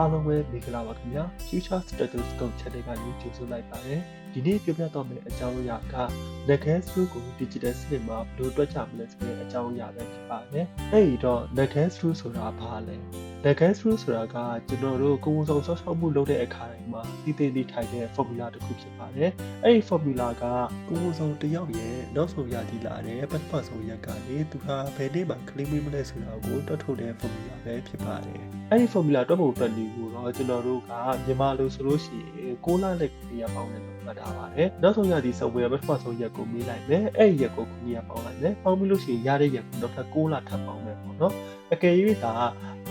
အားလုံးပဲမင်္ဂလာပါခင်ဗျာ Future Stethoscope Channel ကနေကြိုဆိုလိုက်ပါတယ်ဒီနေ့ပြောပြတော့မယ့်အကြောင်းအရာက Nagels Screw ကို Digital စနစ်မှာဘယ်လိုတွက်ကြမလဲဆိုတဲ့အကြောင်းအရာပဲဖြစ်ပါတယ်အဲဒီတော့ Nagels Screw ဆိုတာဘာလဲ Nagels Screw ဆိုတာကကျွန်တော်တို့ကိုယ်ဝန်ဆောင်ဆောက်ရှောက်မှုလုပ်တဲ့အခါတိုင်းမှာတည်တည်နေထိုင်တဲ့ formula တစ်ခုဖြစ်ပါတယ်အဲဒီ formula ကကိုယ်ဝန်ဆောင်တစ်ယောက်ရဲ့နောက်ဆုံးရည်လာတဲ့ပထမဆုံးရက်ကနေသူဟာဘယ်နေ့မှ claim မလဲဆိုတာကိုတွက်ထုတ်တဲ့ formula ပဲဖြစ်ပါတယ်အဲဒီ formula တွက်ဖို့အတွက်ဒီကိုတော့ကျွန်တော်တို့ကမြန်မာလိုဆိုလို့ရှိရင်6လနဲ့9ရက်ပေါင်းတယ်လို့မှတ်ထားပါတယ်နောက်ဆုံးရည်စုံဝယ်ပထမဆုံးရက်ကိုမေးလိုက်မယ်အဲ့ဒီရက်ကို9ရက်ပေါင်းလိုက်မယ်ပေါင်းပြီးလို့ရှိရင်ရတဲ့ရက်ကိုနောက်ထပ်6လထပ်ပေါင်းမယ်ပေါ့နော်အကယ်၍ဒါ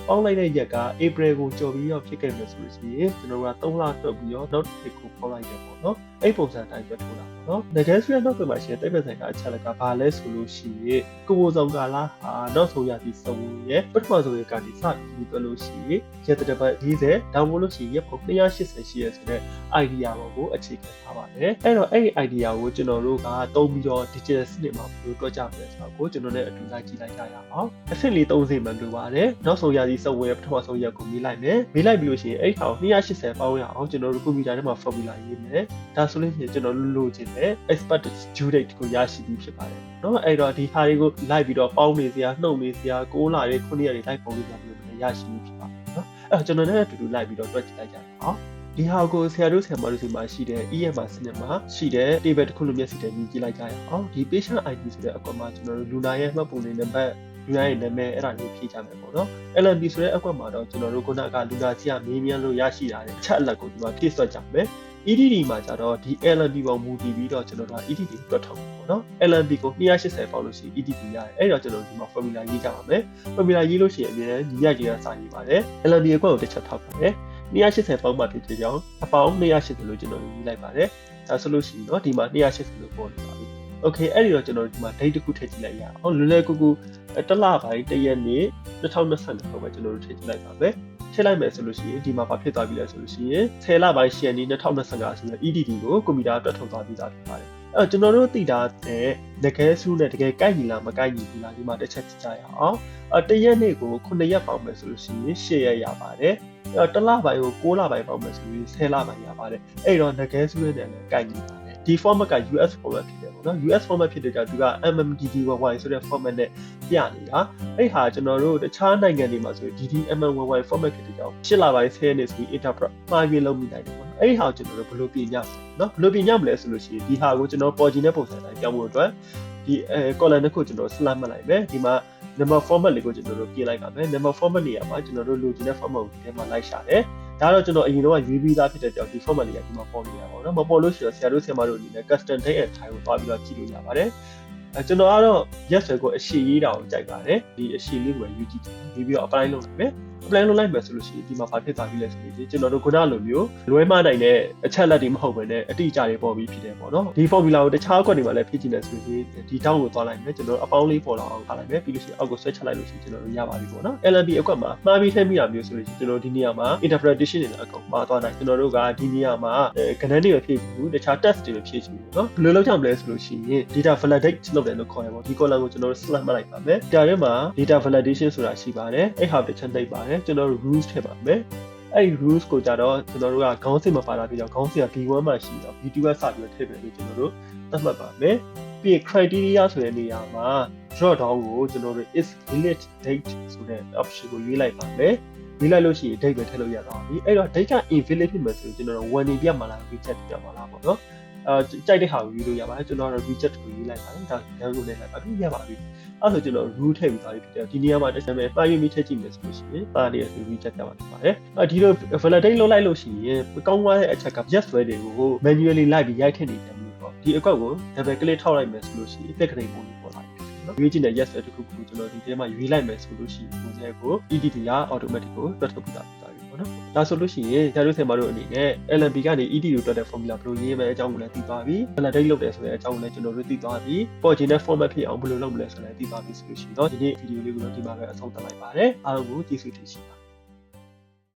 ပေါင်းလိုက်တဲ့ရက်က April ကိုကြော်ပြီးတော့ဖြစ်ခဲ့မယ်ဆိုလို့ရှိရင်ကျွန်တော်တို့က3လတွက်ပြီးတော့နောက်တစ်ခုပေါင်းလိုက်တယ်ပေါ့နော် အဲ့ပုံစံတိုင်းတွက်ထိုးတာပေါ့နော်ငကဲဆွေးနောက်ပြန်မှာရှင်တိတ်ပဆိုင်ကအချက်လက်ကဘာလဲဆိုလို့ရှိရင်ကိုကိုဆောင်ကာလာဟာနောက်ဆုံးရပြီးစုံရဲ့ပထမဆုံးရကနေစပြီးတွက်လို့ရှိရင်ရက်တစ်ပတ်40ဒါမှမဟုတ်လို့ရှိရင်ရက်ပုံ280ရှိရဆိုတဲ့ idea ပေါ်ကိုအခြေခံထားပါတယ်အဲ့တော့အဲ့ဒီ idea ကိုကျွန်တော်တို့ကသုံးပြီးတော့ digital စနစ်မှာဘယ်လိုတွက်ကြမလဲဆိုတော့ကိုကျွန်တော်လည်းအတူလိုက်ကြည့်လိုက်ကြရအောင်အဆင့်လေး30မှန်လိုပါတယ်နောက်ဆုံးရပြီးစုံရဲ့ပထမဆုံးရက်ကိုမေးလိုက်မယ်မေးလိုက်ပြီးလို့ရှိရင်အဲ့ဒီဟာကို280ပေါင်းရအောင်ကျွန်တော်တို့ကွန်ပျူတာထဲမှာ formula ရေးမယ်ဒါဆိုလို့ရှိရင်ကျွန်တော်လိုချင်တဲ့ expert due date ကိုရရှိပြီးဖြစ်ပါတယ်เนาะအဲ့တော့ဒီဟာတွေကိုလိုက်ပြီးတော့ပေါင်းနေစရာနှုတ်နေစရာ6လတွေ9ရက်တွေလိုက်ပုံလေးပြပြီးတော့ရရှိပြီးဖြစ်ပါတယ်เนาะအဲ့တော့ကျွန်တော်လည်းအတူတူလိုက်ပြီးတော့တွက်ကြည့်လိုက်ကြအောင်ဒီဟာကိုဆရာတို့ဆရာမတို့စီမှာရှိတဲ့ EMR စနစ်မှာရှိတဲ့ table တစ်ခုလိုမျက်စိတည်းမြင်ကြည့်လိုက်ကြရအောင်ဒီ patient ID ဆိုတဲ့အကွက်မှာကျွန်တော်တို့လူနာရဲ့မှတ်ပုံလေးနံပါတ်လူနာရဲ့နာမည်အဲ့ဒါလေးဖြည့်ကြမယ်ပေါ့နော် LNP ဆိုတဲ့အကွက်မှာတော့ကျွန်တော်တို့ခုနကလူနာကြီးကမေးမြန်းလို့ရရှိတာတဲ့အချက်အလက်ကိုဒီမှာဖြည့်ဆွတ်ကြမယ် EDD မှာကျတော့ဒီ LNB ပေါ်မူတည်ပြီးတော့ကျွန်တော်တို့ EDD တွက်ထုတ်ပေါ့နော် LNB ကို280ပေါက်လို့ရှိရင် EDD ရတယ်အဲ့တော့ကျွန်တော်ဒီမှာ formula ရေးကြပါမယ် formula ရေးလို့ရှိရင်အမြဲတမ်းညီရကြီးရစာရေးပါတယ် LNB အကွက်ကိုတစ်ချက်ထောက်ပါတယ်280ပေါက်မှဖြစ်ကြကြောင်းအပေါင်း280လို့ကျွန်တော်ရေးလိုက်ပါတယ်ဒါဆိုလို့ရှိရင်တော့ဒီမှာ280လို့ပေါ်နေပါပြီ okay အဲ့ဒီတော့ကျွန်တော်ဒီမှာ date တစ်ခုထည့်ကြည့်လိုက်ရအောင်လွယ်လွယ်ကူကူတစ်လပိုင်းတစ်ရက်နေ့2025ခုပဲကျွန်တော်တို့ထည့်ကြည့်လိုက်ပါမယ် ထည့်လိုက်မယ်ဆိုလို့ရှိရင်ဒီမှာဘာဖြစ်သွားပြီလဲဆိုလို့ရှိရင်10လပိုင်း10ရက်နေ့2025ဆိုတဲ့ EDD ကိုကွန်ပျူတာတွက်ထုတ်သွားပြီးသားဖြစ်ပါတယ်အဲ့တော့ကျွန်တော်တို့သိတာတဲ့တကယ်စုနဲ့တကယ်ကိုက်ညီလားမကိုက်ညီဘူးလားဒီမှာတစ်ချက်ကြည့်ကြရအောင်အတရက်နေ့ကို9ရက်ပေါင်းမယ်ဆိုလို့ရှိရင်10ရက်ရပါတယ်အဲ့တော့တစ်လပိုင်းကို6လပိုင်းပေါင်းမယ်ဆိုရင်10လပိုင်းရပါတယ်အဲ့တော့တကယ်စုနဲ့လည်းကိုက်ညီပါတယ် ဒီ format က US format ဖြစ်တယ်ပေါ့နော် US format ဖြစ်တဲ့ကြောင့်သူက MMDD11 ဆိုတဲ့ format နဲ့ပြနေတာအဲ့ဟာကျွန်တော်တို့တခြားနိုင်ငံတွေမှာဆိုရင် DDMM11 format ဖြစ်တဲ့ကြောင့်ရှစ်လပိုင်း10နှစ်ဆိုပြီး interpret မှားပြီးလုံးမိနိုင်တယ်ပေါ့နော်အဲ့ဒီဟာကိုကျွန်တော်တို့ဘယ်လိုပြင်ရမလဲနော်ဘယ်လိုပြင်ရမလဲဆိုလို့ရှိရင်ဒီဟာကိုကျွန်တော်ပေါ်ကျင်တဲ့ပုံစံတိုင်းပြောင်းဖို့အတွက်ဒီအဲ column တစ်ခုကျွန်တော် select မှတ်လိုက်မယ်ဒီမှာ number format လေးကိုကျွန်တော်တို့ပြင်လိုက်ပါမယ် number format နေရာမှာကျွန်တော်တို့လိုချင်တဲ့ format ကိုဒီထဲမှာလိုက်ရှာတယ် ဒါတော့ကျွန်တော်အရင်တော့ရွေးပြီးသားဖြစ်တဲ့ကြောင့်ဒီ format လေးကဒီမှာပေါ်နေတာပေါ့နော်မပေါ်လို့ရှိရင်ဆရာတို့ဆရာမတို့အနေနဲ့ custom date and time ကိုတွားပြီးတော့ကြည့်လို့ရပါတယ်အဲကျွန်တော်ကတော့ yes ကိုအရှိရေးတာကိုကြိုက်ပါတယ်ဒီအရှိလေးကိုယူကြည့်ပြီးပြီးတော့ apply လုပ်လိုက်မယ် plan လုပ်လိုက်မယ်ဆိုလို့ရှိရင်ဒီမှာဘာဖြစ်သွားပြီလဲဆိုရင်ကျွန်တော်တို့ခုနလိုမျိုးလွဲမနိုင်တဲ့အချက်လက်တွေမဟုတ်ဘဲနဲ့အတိအကျတွေပေါ်ပြီးဖြစ်တယ်ပေါ့နော်ဒီ formula ကိုတခြားကွက်တွေမှာလည်းဖြစ်ကြည့်တယ်ဆိုရင်ဒီတောက်ကိုသွားလိုက်မယ်ကျွန်တော်တို့အပေါင်းလေးပေါ်လာအောင်ထားလိုက်မယ်ပြီးလို့ရှိရင်အောက်ကိုဆွဲချလိုက်လို့ရှိရင်ကျွန်တော်တို့ရပါပြီပေါ့နော် LLB အကွက်မှာမှားပြီးထည့်မိတာမျိုးဆိုလို့ရှိရင်ကျွန်တော်ဒီနေရာမှာ interpretation တွေလည်းအကုန်ပါသွားနိုင်ကျွန်တော်တို့ကဒီနေရာမှာကဏ္ဍတွေပဲဖြည့်ဘူးတခြား test တွေပဲဖြည့်ချင်ဘူးနော်ဘယ်လိုလုပ်ကြမလဲဆိုလို့ရှိရင် data validate လုပ်တယ်လို့ခေါ်ရပါဘူးဒီ column ကိုကျွန်တော်တို့ select မှတ်လိုက်ပါမယ်ဒါထဲမှာ data validation ဆိုတာရှိပါတယ်အဲ့ဟာတစ်ချက်နှိပ်ပါတယ်ကျွန်တော်တို့ rules ထည့်ပါမယ်အဲ့ဒီ rules ကိုကြတော့ကျွန်တော်တို့ကခေါင်းစဉ်မပါတာပြကြောင်းခေါင်းစဉ်က B1 မှာရှိတော့ B2 ကစပြီးထည့်တယ်လို့ကျွန်တော်တို့သတ်မှတ်ပါမယ်ပြီး criteria ဆိုတဲ့နေရာမှာ drop down ကိုကျွန်တော်တို့ is valid date ဆိုတဲ့ option ကိုရွေးလိုက်ပါမယ်ရွေးလိုက်လို့ရှိရင် date ပဲထည့်လို့ရတော့ပြီအဲ့တော့ date က invalid ဖြစ်မယ်ဆိုရင်ကျွန်တော်တို့ one day ပြတ်မှာလား reject ပြတ်မှာလားပေါ့နော် အဲကြိုက်တဲ့ဟာကိုယူလို့ရပါတယ်ကျွန်တော်ကတော့ reject ကိုယူလိုက်ပါတယ်ဒါလမ်းကိုလည်းလိုက်ပါပြီရပါပြီအဲ့ဆိုကျွန်တော် rule ထည့်ပြီးသားပြီဖြစ်တယ်ဒီနေရာမှာတစ်ချက်ပဲပါရမီထည့်ကြည့်မယ်ဆိုလို့ရှိရင်ပါနေရ reject ကြပါဖြစ်ပါတယ်အဲဒီလို validate လုပ်လိုက်လို့ရှိရင်ကောင်းသွားတဲ့အချက်က yes တွေတွေကို manually လိုက်ပြီးရိုက်ထည့်နေတယ်မျိုးပေါ့ဒီအကွက်ကို double click ထောက်လိုက်မယ်ဆိုလို့ရှိရင် pick ကနေပုံလေးပေါ်လာတယ်နော်ရွေးကြည့်တဲ့ yes တခုခုကိုကျွန်တော်ဒီထဲမှာရွေးလိုက်မယ်ဆိုလို့ရှိရင်ပုံစံကို EDD က automatic ကိုတွက်ထုတ်ပြီးသားဖြစ်သွား ပြီပေါ့နော်ဒါဆိုလို့ရှိရင်ဆရာတို့ဆင်မတို့အနေနဲ့ LNP ကနေ EDD ကိုတွက်တဲ့ formula ဘယ်လိုရေးမလဲအကြောင်းကိုလည်းသိသွားပြီ validate လုပ်တယ်ဆိုတဲ့အကြောင်းကိုလည်းကျွန်တော်တို့သိသွားပြီပေါ်ချင်တဲ့ format ဖြစ်အောင်ဘယ်လိုလုပ်မလဲဆိုလည်းသိသွားပြီဆိုလို့ရှိရင်တော့ဒီနေ့ video လေးကိုတော့ဒီမှာပဲအဆုံးသတ်လိုက်ပါတယ်အားလုံးကိုကျေးဇူးတင်ရှိပါ